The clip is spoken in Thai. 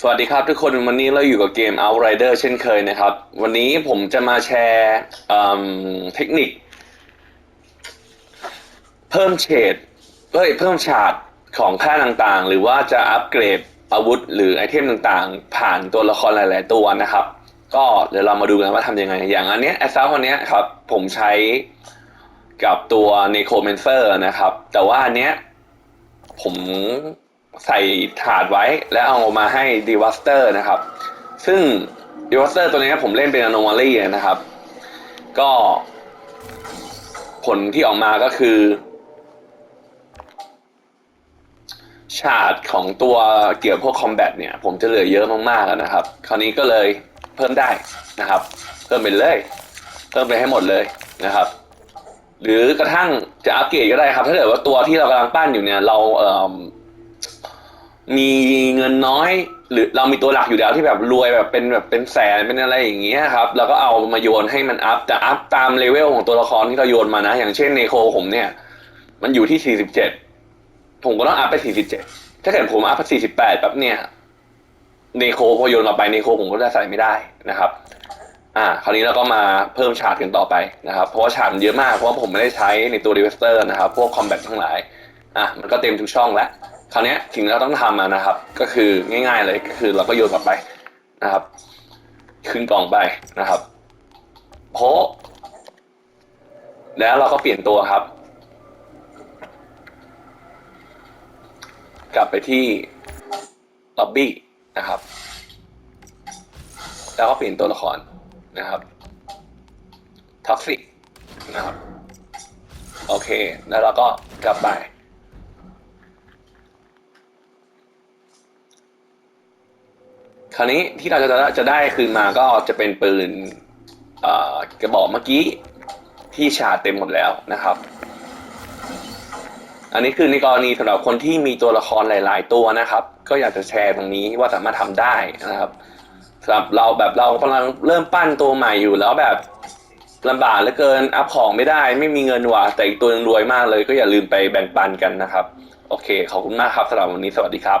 สวัสดีครับทุกคนวันนี้เราอยู่กับเกม Outrider เช่นเคยนะครับ วันนี้ผมจะมาแชร์เทคนิค เพิ่มเฉดเอ้ยเพิ่มฉาดของค่าต่างๆ หรือว่าจะอัปเกรดอาวุธ หรือไอเทมต่างๆ ผ่านตัวละครหลาย ๆ ตัวนะครับ ก็เดี๋ยวเรามาดูกันว่าทำยังไง อย่างอันเนี้ยแอสซาคนเนี้ยครับ ผมใช้กับตัว Necromancer นะครับ แต่ว่าอันเนี้ยผม ใส่ถาดไว้แล้วเอามาให้ Devaster นะครับ ซึ่ง Devaster ตัวนี้ผมเล่นเป็น Anomaly นะครับ ก็ผลที่ออกมาก็คือฉาดของตัวเกี่ยวพวกคอมแบทเนี่ย ผมจะเหลือเยอะมากๆอะนะครับ คราวนี้ก็เลยเพิ่มได้นะครับ เพิ่มไปเลย เพิ่มไปให้หมดเลยนะครับ หรือกระทั่งจะอัปเกรดก็ได้ครับ ถ้าเกิดว่าตัวที่เรากำลังปั้นอยู่เนี่ย เราเอ่อ มีเงินน้อย หรือเรามีตัวหลักอยู่แล้วที่แบบรวยแบบเป็นแบบเป็นแสนเป็นอะไรอย่างเงี้ยครับเราก็เอามาโยนให้มันอัพแต่อัพตามเลเวลของตัวละครที่เราโยนมานะ อย่างเช่นเนโคผมเนี่ย มันอยู่ที่47ผมก็ต้องอัพไป47ถ้าเกิดผมอัพไป48แปดแบบเนี่ยเนโคพอโยนมาไปเนโคผมก็จะใส่ไม่ได้นะครับ อ่า คราวนี้เราก็มาเพิ่มฉากกันต่อไปนะครับ เพราะว่าฉากมันเยอะมากเพราะว่าผมไม่ได้ใช้ในตัว d ีเวสเตอร์นะครับ พวกคอมแบททั้งหลาย อะมันก็เต็มทุกช่องแล้ว คราวนี้สิ่งที่เราต้องทำนะครับ ก็คือง่าย ๆเลยก็คือเราก็โยนกลับไปนะครับขึ้นกล่องไปนะครับโพะแล้วเราก็เปลี่ยนตัวครับ กลับไปที่ล็อบบี้นะครับ แล้วก็เปลี่ยนตัวละครนะครับท็อกซิกนะครับ โอเค แล้วเราก็กลับไป คราวนี้ที่เราจะจะได้คืนมาก็จะเป็นปืนกระบอกเมื่อกี้ที่ชาเต็มหมดแล้วนะครับ อันนี้คือในกรณีสำหรับคนที่มีตัวละครหลาย ๆ ตัวนะครับ ก็อยากจะแชร์ตรงนี้ว่าสามารถทำได้นะครับสำหรับเราแบบเรากำลังเริ่มปั้นตัวใหม่อยู่แล้วแบบลำบากเหลือเกินอัพของไม่ได้ ไม่มีเงินว่ะแต่อีกตัวหนึงรวยมากเลย ก็อย่าลืมไปแบ่งปันกันนะครับ โอเคขอบคุณมากครับสำหรับวันนี้สวัสดีครับ